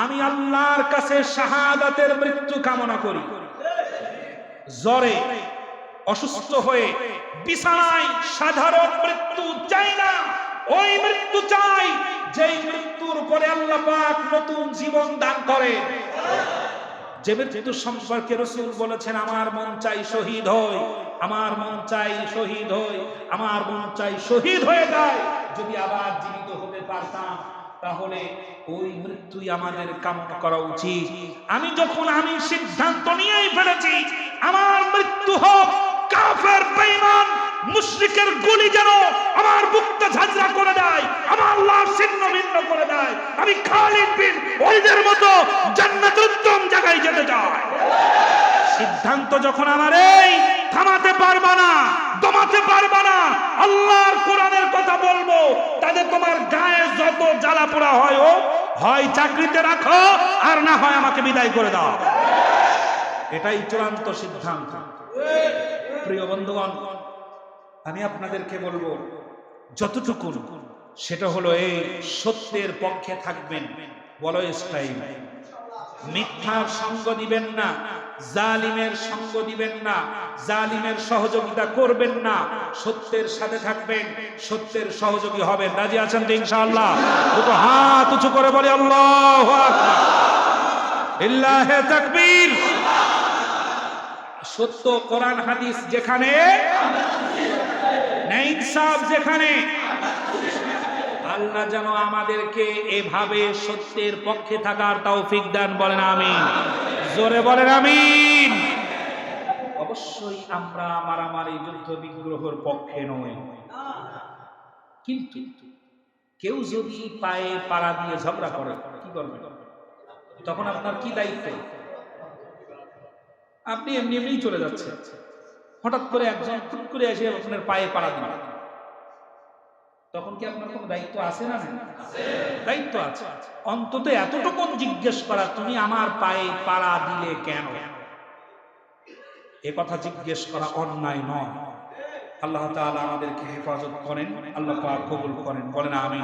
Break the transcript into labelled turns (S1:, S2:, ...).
S1: আমি আল্লাহর কাছে শাহাদাতের মৃত্যু কামনা করি। জ্বরে, অসুস্থ হয়ে, বিছানায় সাধারণ মৃত্যু চাই না। ওই মৃত্যু চাই, যেই মৃত্যুর পরে আল্লাহ পাক নতুন জীবন দান করে। যে মৃত্যু সম্পর্কে রসুল বলেছেন, আমার মন চাই শহীদ হই, আমার মন চাই শহীদ হই, আমার মন চাই শহীদ হয়ে যায়। যদি আবার জীবিত হতে পারতাম তাহলে ওই মৃত্যুই আমাদের কামনা করা উচিত। আমি যখন আমি সিদ্ধান্ত নিয়েই ফেলেছি, আমার মৃত্যু হোক, কাফের, বেঈমান, মুশরিকের গুলি যেন আমার বুকটা ঝাঁঝরা করে দেয়, আমার আল্লাহ ছিন্ন ভিন্ন করে দেয়, আমি খালিদ বিন ওয়ালিদের মতো জান্নাতের উত্তম জায়গায় যেতে চাই। সিদ্ধান্ত যখন আমার এই থামাতে পারবা না, দমাতে পারবা না, আল্লাহর কোরআনের কথা যত জ্বালা পোড়া হয় ও, হয় চাকরিতে রাখো, আর না হয় আমাকে বিদায় করে দাও। এটাই চূড়ান্ত সিদ্ধান্ত। প্রিয় বন্ধুগণ, আমি আপনাদেরকে বলব, যতটুকু সেটা হলো এই সত্যের পক্ষে থাকবেন, বলো স্টাইল। মিথ্যার সঙ্গ দিবেন না। জালিমের সঙ্গ দিবেন না, জালিমের সহযোগিতা করবেন না, সত্যের সাথে থাকবেন, সত্যের সহযোগী হবেন। রাজি আছেন তো ইনশাআল্লাহ? দুটো হাত উঁচু করে বলে, আল্লাহ ইল্লাহে তাকবীর। সত্য কোরআন, হাদিস যেখানে ইনসাফ যেখানে, আল্লাহ যেন আমাদেরকে এভাবে সত্যের পক্ষে থাকার তৌফিক দান বলেন, আমিন। জোরে বলেন, আমিন। অবশ্যই আমরা মারামারি, যুদ্ধ, বিগ্রহের পক্ষে নই। কিন্তু কেউ যদি পায়ে পাড়া দিয়ে ঝগড়া করে, কি করবে? তখন আপনার কি দায়িত্ব? আপনি এমনি এমনি চলে যাচ্ছেন। হঠাৎ করে একজন টুক করে এসে আপনার পায়ে পাড়া দিল তখন কি আপনার কোনো দায়িত্ব আছে না? দায়িত্ব আছে। অন্তত এতটুকু জিজ্ঞেস করা তুমি আমার পায়ে পাড়া দিলে কেন? এ কথা জিজ্ঞেস করা অন্যায় নয়। আল্লাহ তাআলা আমাদেরকে হেফাজত করেন আল্লাহ পাক কবুল করেন। বলেন আমিন।